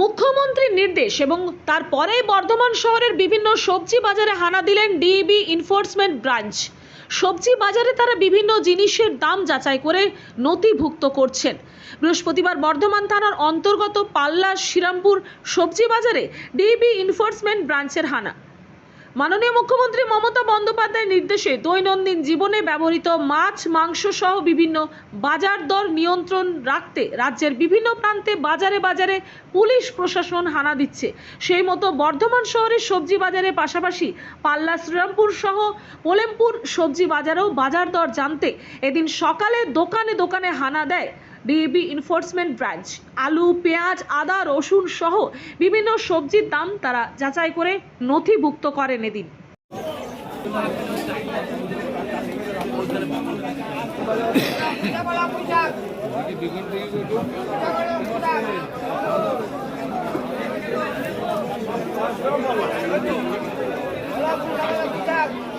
মুখ্যমন্ত্রীর নির্দেশ এবং তারপরে বর্ধমান শহরের বিভিন্ন সবজি বাজারে হানা দিলেন ডিবি এনফোর্সমেন্ট ব্রাঞ্চ সবজি বাজারে তারা বিভিন্ন জিনিসের দাম যাচাই করে নথিভুক্ত করছেন। বৃহস্পতিবার বর্ধমান থানার অন্তর্গত পাল্লা, শ্রীরামপুর সবজি বাজারে ডিবি এনফোর্সমেন্ট ব্রাঞ্চের হানা। মাননীয় মুখ্যমন্ত্রী মমতা বন্দ্যোপাধ্যায়ের নির্দেশে দৈনন্দিন জীবনে ব্যবহৃত মাছ, মাংস সহ বিভিন্ন বাজার দর নিয়ন্ত্রণ রাখতে রাজ্যের বিভিন্ন প্রান্তে বাজারে বাজারে পুলিশ প্রশাসন হানা দিচ্ছে। সেই মতো বর্ধমান শহরের সবজি বাজারের পাশাপাশি পাল্লা শ্রীরামপুর সহ পোলেমপুর সবজি বাজারেও বাজার দর জানতে এদিন সকালে দোকানে দোকানে হানা দেয় ডিএবি এনফোর্সমেন্ট ব্রাঞ্চ আলু, পেঁয়াজ, আদা, রসুন সহ বিভিন্ন সবজির দাম তারা যাচাই করে নথিভুক্ত করেন এদিন।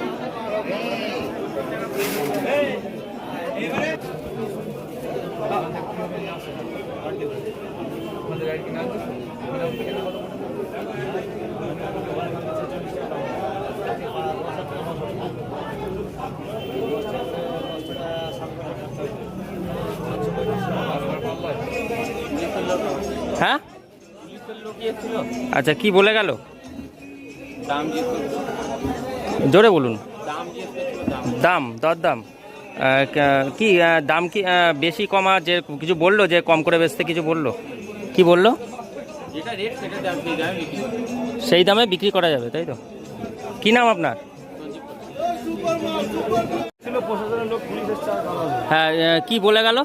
হ্যাঁ? আচ্ছা কি বলে গেল? জোরে বলুন। দাম দর দাম কা- দাম কি বেশি কমা যে কিছু বলল যে কম করে বেচতে কিছু বলল? কি বলল। সেই দামে বিক্রি করা যাবে। তাই তো? কি নাম আপনার? হ্যাঁ কি বলে গেল?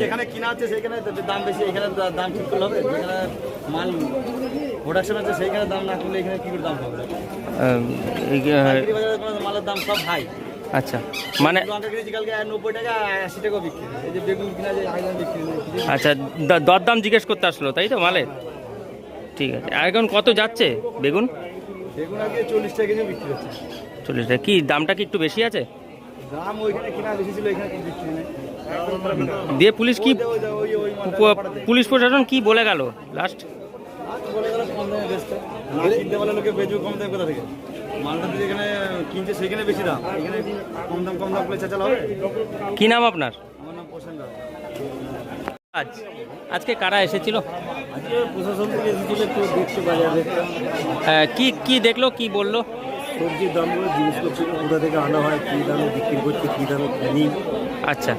যেখানে কিনা সেখানে দাম বেশি এখানে দাম ঠিক করলে হবে যেখানে মাল প্রোডাকশন সেইখানে দাম না করলে এখানে কি করে দাম হবে? এই, বাজারে মালের দাম সব হাই আচ্ছা মানে লঙ্কা কিনেছি কালকে নব্বই টাকা আশি টাকা বিক্রি এই যে বেগুন কিনা যে দাম বিক্রি আচ্ছা দরদাম জিজ্ঞেস করতে আসলো তাই তো মালের? ঠিক আছে। আর এখন কত যাচ্ছে বেগুন? বেগুন আগে চল্লিশ টাকা কেজি বিক্রি হচ্ছে। চল্লিশ টাকা। কি দামটা কি একটু বেশি আছে? দাম ওইখানে কিনা বেশি ছিল এখানে কি বিক্রি নেই দিয়ে পুলিশ কি। পুলিশ প্রশাসন কি বলে গেল লাস্ট কি নাম আপনার? আজ আজকে কারা এসেছিল? প্রশাসন থেকে এসেছিল একটু দেখতে বাজারে কি কি দেখল কি বলল? সবজির দামগুলো জিজ্ঞেস করছিল কোথা থেকে আনা হয় কী দামে বিক্রি করছে কী দামে কিনি। আচ্ছা।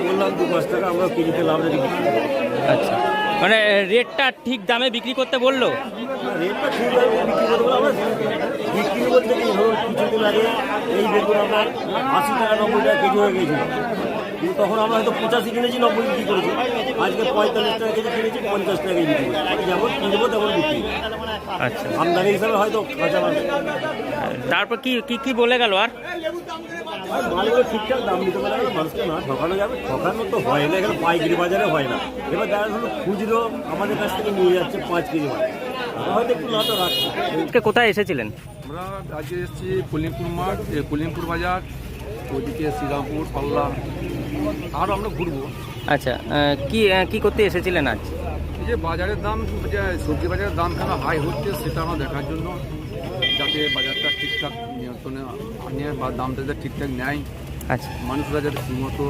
বললাম দু পাঁচ টাকা আমরা কেজিতে লাভ রেখে বিক্রি করি আচ্ছা। মানে রেটটা ঠিক দামে বিক্রি করতে বলল? রেটটা ঠিক দামে বিক্রি করতে পারব আমরা বিক্রি করতে কি ধরুন কিছুদিন আগে এই বেগুন আপনার আশি টাকা নব্বই টাকা কেজি হয়ে গিয়েছিল। তখন আমরা হয়তো পঁচাশি কিনেছি নব্বই বিক্রি করেছি। আজকে পঁয়তাল্লিশ টাকা কেজি কিনেছি পঞ্চাশ টাকা কেজি যেমন কিনবো তেমন বিক্রি। আচ্ছা। আমদানি হিসাবে হয়তো কাঁচা মাল তারপর কি কি কি বলে গেল আর? আর মালগুলো ঠিকঠাক দাম দিতে পারে না মানুষকে না ঠকানো যাবে। ঠকানো তো হয় না এখানে পাইকারি বাজারে হয় না। এবার দেখা গেলো খুচরো আমাদের কাছ থেকে নিয়ে যাচ্ছে পাঁচ কেজি মাল হয়তো একটু লাভটা রাখছি কোথায় এসেছিলেন? আমরা আজকে এসেছি কলিমপুর মাঠ এ, কলিমপুর বাজার ওইদিকে শ্রীরামপুর পাল্লা। আর আমরা ঘুরবো। আচ্ছা কি কি করতে এসেছিলেন আজ? যে বাজারের দাম যে সবজি বাজারের দাম কেন হাই হচ্ছে সেটা আমরা দেখার জন্য যাতে বাজারটা ঠিকঠাক নিয়ন্ত্রণে আনে বা দামটা যাতে ঠিকঠাক নেয়। আচ্ছা। মানুষরা যাতে ঠিকমতো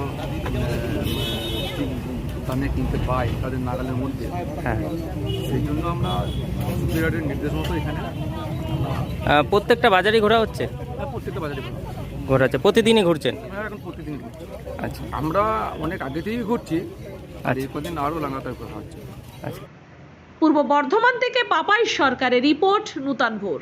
দামে কিনতে পায় তাদের নাগালের মধ্যে। হ্যাঁ। সেই জন্য আমরা সুপ্রিয়ারের নির্দেশ মতো এখানে প্রত্যেকটা বাজারই ঘোরা হচ্ছে? আমরা প্রত্যেকটা বাজারে ঘুরবো। ঘোরা হচ্ছে প্রতিদিনই ঘুরছেন? আমরা এখন প্রতিদিন ঘুরছি। আচ্ছা। আমরা অনেক আগে থেকেই ঘুরছি আর এই আচ্ছা। কদিন আরও লাগাতার করা হচ্ছে। আচ্ছা। পূর্ব বর্ধমান থেকে পাপাই সরকারের রিপোর্ট নূতন ভোর।